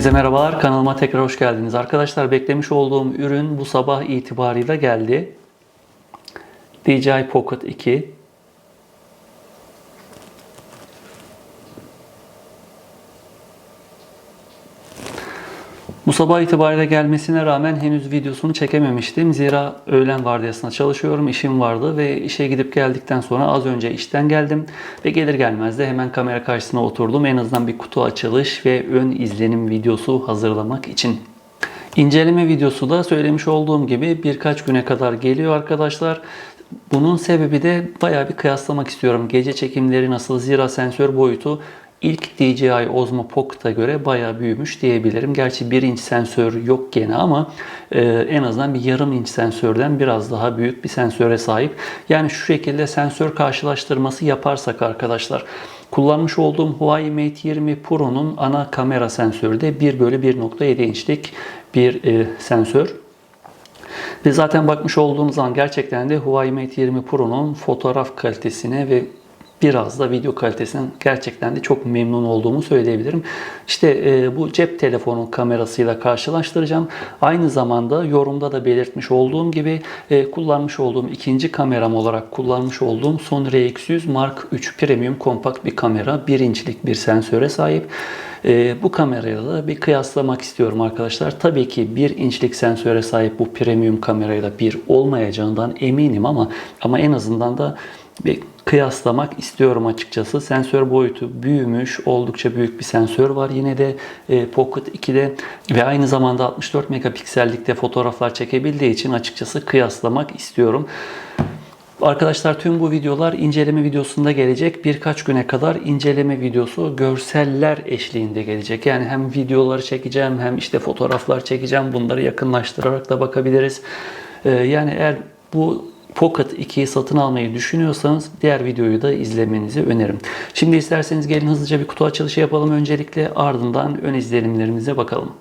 Herkese merhabalar. Kanalıma tekrar hoş geldiniz. Arkadaşlar beklemiş olduğum ürün bu sabah itibariyle geldi. DJI Pocket 2. Bu sabah itibariyle gelmesine rağmen henüz videosunu çekememiştim. Zira öğlen vardiyasında çalışıyorum, işim vardı ve işe gidip geldikten sonra az önce işten geldim ve gelir gelmez de hemen kamera karşısına oturdum. En azından bir kutu açılış ve ön izlenim videosu hazırlamak için. İnceleme videosu da söylemiş olduğum gibi birkaç güne kadar geliyor arkadaşlar. Bunun sebebi de bayağı bir kıyaslamak istiyorum. Gece çekimleri nasıl? Zira sensör boyutu ilk DJI Osmo Pocket'a göre bayağı büyümüş diyebilirim. Gerçi 1 inç sensör yok gene ama e, en azından bir yarım inç sensörden biraz daha büyük bir sensöre sahip. Yani şu şekilde sensör karşılaştırması yaparsak arkadaşlar Kullanmış olduğum Huawei Mate 20 Pro'nun ana kamera sensörü de 1 bölü 1.7 inçlik bir e, sensör. Ve zaten bakmış olduğunuz zaman gerçekten de Huawei Mate 20 Pro'nun fotoğraf kalitesine ve biraz da video kalitesinden gerçekten de çok memnun olduğumu söyleyebilirim. İşte e, bu cep telefonu kamerasıyla karşılaştıracağım. Aynı zamanda yorumda da belirtmiş olduğum gibi e, kullanmış olduğum ikinci kameram olarak kullanmış olduğum Sony RX100 Mark 3 Premium kompakt bir kamera. 1 inçlik bir sensöre sahip. E, bu kamerayla da bir kıyaslamak istiyorum arkadaşlar. Tabii ki 1 inçlik sensöre sahip bu premium kamerayla bir olmayacağından eminim ama ama en azından da bir kıyaslamak istiyorum açıkçası. Sensör boyutu büyümüş, oldukça büyük bir sensör var. Yine de e, Pocket 2'de ve aynı zamanda 64 megapiksellikte fotoğraflar çekebildiği için açıkçası kıyaslamak istiyorum. Arkadaşlar tüm bu videolar inceleme videosunda gelecek. Birkaç güne kadar inceleme videosu görseller eşliğinde gelecek. Yani hem videoları çekeceğim hem işte fotoğraflar çekeceğim. Bunları yakınlaştırarak da bakabiliriz. Ee, yani eğer bu Pocket 2'yi satın almayı düşünüyorsanız diğer videoyu da izlemenizi öneririm. Şimdi isterseniz gelin hızlıca bir kutu açılışı yapalım öncelikle ardından ön izlenimlerimize bakalım.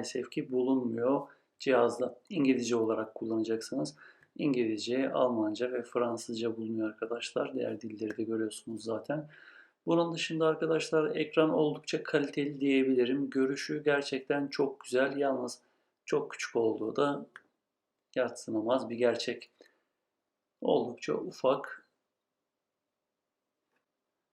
Maalesef ki bulunmuyor cihazda. İngilizce olarak kullanacaksınız. İngilizce, Almanca ve Fransızca bulunuyor arkadaşlar. Diğer dilleri de görüyorsunuz zaten. Bunun dışında arkadaşlar ekran oldukça kaliteli diyebilirim. Görüşü gerçekten çok güzel. Yalnız çok küçük olduğu da yatsınamaz bir gerçek. Oldukça ufak.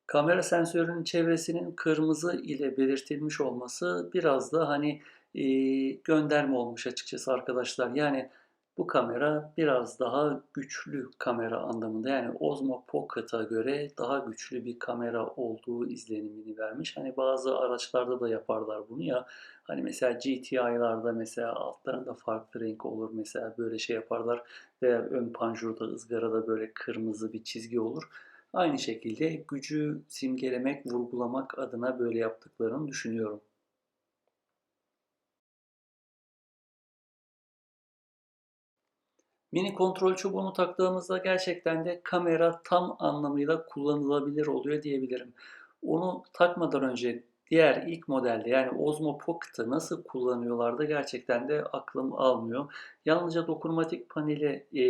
Kamera sensörünün çevresinin kırmızı ile belirtilmiş olması biraz da hani e, gönderme olmuş açıkçası arkadaşlar. Yani bu kamera biraz daha güçlü kamera anlamında. Yani Osmo Pocket'a göre daha güçlü bir kamera olduğu izlenimini vermiş. Hani bazı araçlarda da yaparlar bunu ya. Hani mesela GTI'larda mesela altlarında farklı renk olur. Mesela böyle şey yaparlar. Veya ön panjurda, ızgarada böyle kırmızı bir çizgi olur. Aynı şekilde gücü simgelemek, vurgulamak adına böyle yaptıklarını düşünüyorum. Mini kontrol çubuğunu taktığımızda gerçekten de kamera tam anlamıyla kullanılabilir oluyor diyebilirim. Onu takmadan önce diğer ilk modelde yani Osmo Pocket'ı nasıl kullanıyorlardı gerçekten de aklım almıyor. Yalnızca dokunmatik paneli e,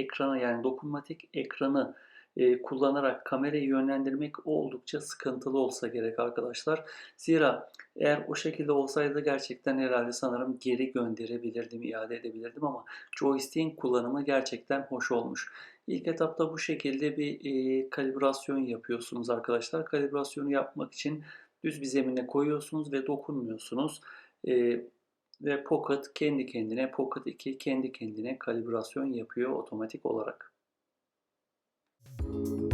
ekrana yani dokunmatik ekranı e, kullanarak kamerayı yönlendirmek oldukça sıkıntılı olsa gerek arkadaşlar. Zira eğer o şekilde olsaydı gerçekten herhalde sanırım geri gönderebilirdim, iade edebilirdim ama joystick'in kullanımı gerçekten hoş olmuş. İlk etapta bu şekilde bir e, kalibrasyon yapıyorsunuz arkadaşlar. Kalibrasyonu yapmak için düz bir zemine koyuyorsunuz ve dokunmuyorsunuz. E, ve Pocket kendi kendine, Pocket 2 kendi kendine kalibrasyon yapıyor otomatik olarak. Pocket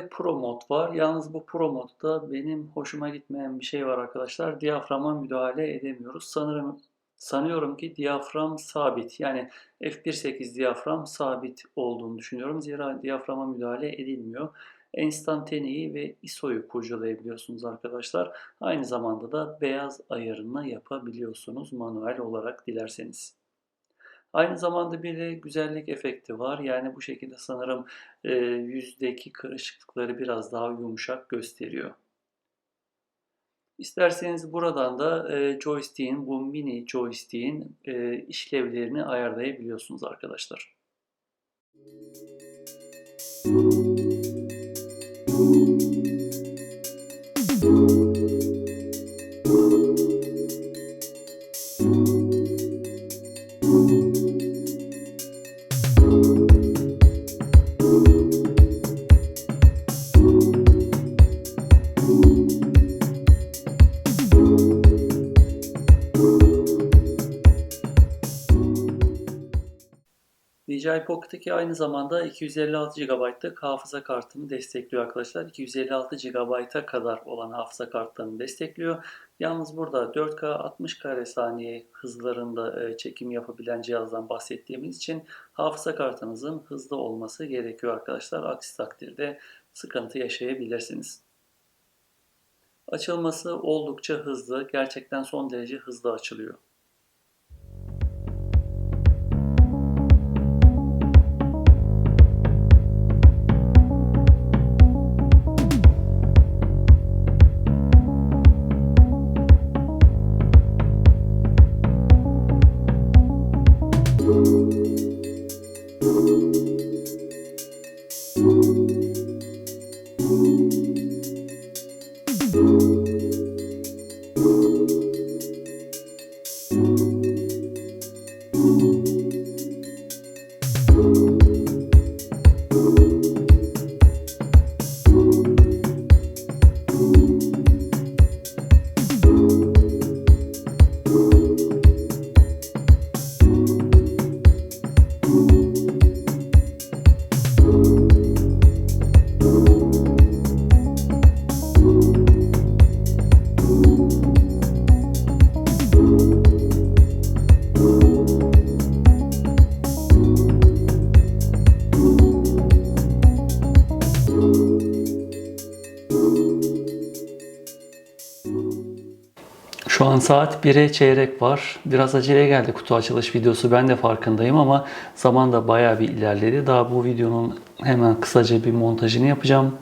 2'de Pro mod var. Yalnız bu Pro modda benim hoşuma gitmeyen bir şey var arkadaşlar. Diyaframa müdahale edemiyoruz. Sanırım sanıyorum ki diyafram sabit. Yani F1.8 diyafram sabit olduğunu düşünüyorum. Zira diyaframa müdahale edilmiyor. Enstantaneyi ve ISO'yu kurcalayabiliyorsunuz arkadaşlar. Aynı zamanda da beyaz ayarını yapabiliyorsunuz manuel olarak dilerseniz. Aynı zamanda bir de güzellik efekti var. Yani bu şekilde sanırım e, yüzdeki kırışıklıkları biraz daha yumuşak gösteriyor. İsterseniz buradan da e, joystick'in, bu mini joystick'in e, işlevlerini ayarlayabiliyorsunuz arkadaşlar. DJI Pocket 2 aynı zamanda 256 GB'lık hafıza kartını destekliyor arkadaşlar. 256 GB'a kadar olan hafıza kartlarını destekliyor. Yalnız burada 4K 60 kare saniye hızlarında e, çekim yapabilen cihazdan bahsettiğimiz için hafıza kartınızın hızlı olması gerekiyor arkadaşlar. Aksi takdirde sıkıntı yaşayabilirsiniz. Açılması oldukça hızlı. Gerçekten son derece hızlı açılıyor. you saat 1'e çeyrek var. Biraz aceleye geldi kutu açılış videosu. Ben de farkındayım ama zaman da bayağı bir ilerledi. Daha bu videonun hemen kısaca bir montajını yapacağım.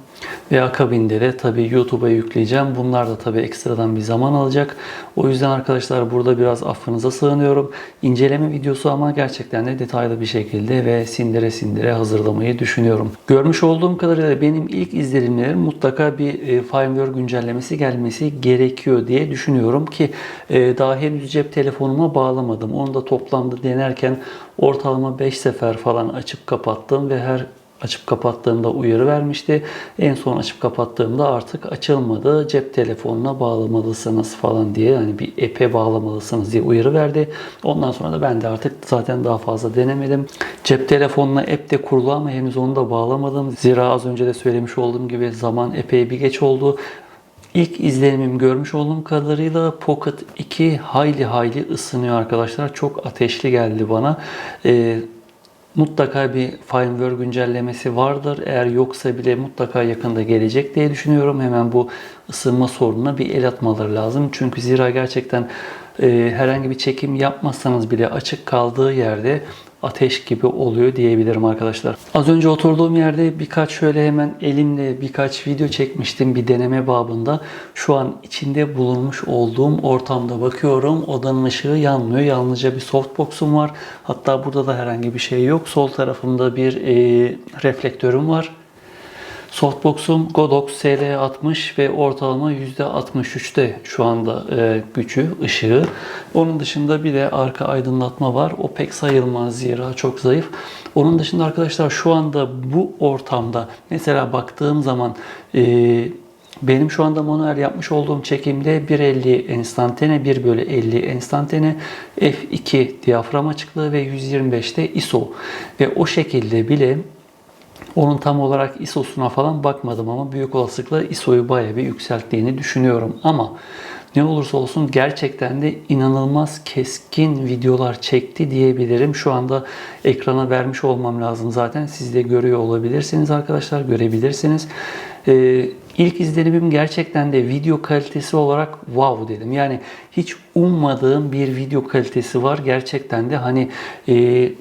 Ve akabinde de tabii YouTube'a yükleyeceğim. Bunlar da tabii ekstradan bir zaman alacak. O yüzden arkadaşlar burada biraz affınıza sığınıyorum. İnceleme videosu ama gerçekten de detaylı bir şekilde ve sindire sindire hazırlamayı düşünüyorum. Görmüş olduğum kadarıyla benim ilk izlenimlerim mutlaka bir e, firmware güncellemesi gelmesi gerekiyor diye düşünüyorum ki e, daha henüz cep telefonuma bağlamadım. Onu da toplamda denerken ortalama 5 sefer falan açıp kapattım ve her açıp kapattığımda uyarı vermişti. En son açıp kapattığımda artık açılmadı. Cep telefonuna bağlamalısınız falan diye hani bir app'e bağlamalısınız diye uyarı verdi. Ondan sonra da ben de artık zaten daha fazla denemedim. Cep telefonuna app de kurulu ama henüz onu da bağlamadım. Zira az önce de söylemiş olduğum gibi zaman epey bir geç oldu. İlk izlenimim görmüş olduğum kadarıyla Pocket 2 hayli hayli ısınıyor arkadaşlar. Çok ateşli geldi bana. Ee, mutlaka bir firmware güncellemesi vardır. Eğer yoksa bile mutlaka yakında gelecek diye düşünüyorum. Hemen bu ısınma sorununa bir el atmaları lazım. Çünkü zira gerçekten e, herhangi bir çekim yapmazsanız bile açık kaldığı yerde ateş gibi oluyor diyebilirim arkadaşlar. Az önce oturduğum yerde birkaç şöyle hemen elimle birkaç video çekmiştim bir deneme babında. Şu an içinde bulunmuş olduğum ortamda bakıyorum. Odanın ışığı yanmıyor. Yalnızca bir softbox'um var. Hatta burada da herhangi bir şey yok. Sol tarafımda bir e, reflektörüm var. Softbox'um Godox SL60 ve ortalama %63'te şu anda e, gücü, ışığı. Onun dışında bir de arka aydınlatma var. O pek sayılmaz zira çok zayıf. Onun dışında arkadaşlar şu anda bu ortamda mesela baktığım zaman e, benim şu anda manuel yapmış olduğum çekimde 1.50 enstantane, 1 bölü 50 enstantane, f2 diyafram açıklığı ve 125'te ISO. Ve o şekilde bile onun tam olarak ISO'suna falan bakmadım ama büyük olasılıkla ISO'yu bayağı bir yükselttiğini düşünüyorum. Ama ne olursa olsun gerçekten de inanılmaz keskin videolar çekti diyebilirim. Şu anda ekrana vermiş olmam lazım zaten. Siz de görüyor olabilirsiniz arkadaşlar, görebilirsiniz. Ee, ilk izlenimim gerçekten de video kalitesi olarak wow dedim. Yani hiç ummadığım bir video kalitesi var. Gerçekten de hani... E,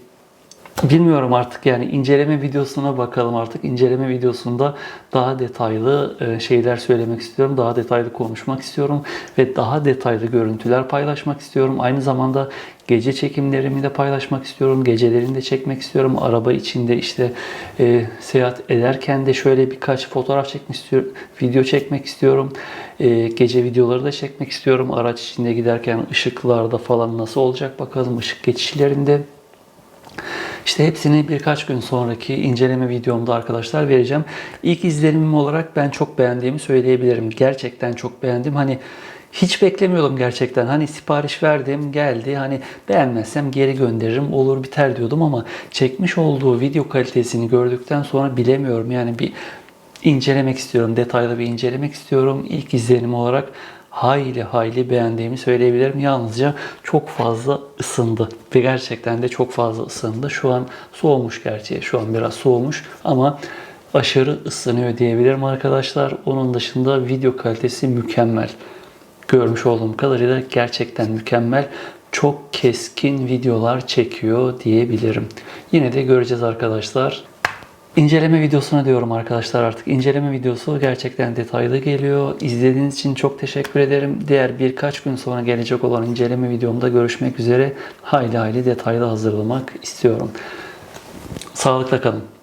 Bilmiyorum artık yani inceleme videosuna bakalım artık. İnceleme videosunda daha detaylı e, şeyler söylemek istiyorum. Daha detaylı konuşmak istiyorum ve daha detaylı görüntüler paylaşmak istiyorum. Aynı zamanda gece çekimlerimi de paylaşmak istiyorum. Gecelerini de çekmek istiyorum. Araba içinde işte e, seyahat ederken de şöyle birkaç fotoğraf çekmek istiyorum. Video çekmek istiyorum. E, gece videoları da çekmek istiyorum. Araç içinde giderken ışıklarda falan nasıl olacak bakalım ışık geçişlerinde. İşte hepsini birkaç gün sonraki inceleme videomda arkadaşlar vereceğim. İlk izlenimim olarak ben çok beğendiğimi söyleyebilirim. Gerçekten çok beğendim. Hani hiç beklemiyordum gerçekten. Hani sipariş verdim, geldi. Hani beğenmezsem geri gönderirim, olur biter diyordum ama çekmiş olduğu video kalitesini gördükten sonra bilemiyorum. Yani bir incelemek istiyorum, detaylı bir incelemek istiyorum. İlk izlenim olarak hayli hayli beğendiğimi söyleyebilirim. Yalnızca çok fazla ısındı ve gerçekten de çok fazla ısındı. Şu an soğumuş gerçi. Şu an biraz soğumuş ama aşırı ısınıyor diyebilirim arkadaşlar. Onun dışında video kalitesi mükemmel. Görmüş olduğum kadarıyla gerçekten mükemmel. Çok keskin videolar çekiyor diyebilirim. Yine de göreceğiz arkadaşlar. İnceleme videosuna diyorum arkadaşlar artık. İnceleme videosu gerçekten detaylı geliyor. İzlediğiniz için çok teşekkür ederim. Diğer birkaç gün sonra gelecek olan inceleme videomda görüşmek üzere. Hayli hayli detaylı hazırlamak istiyorum. Sağlıkla kalın.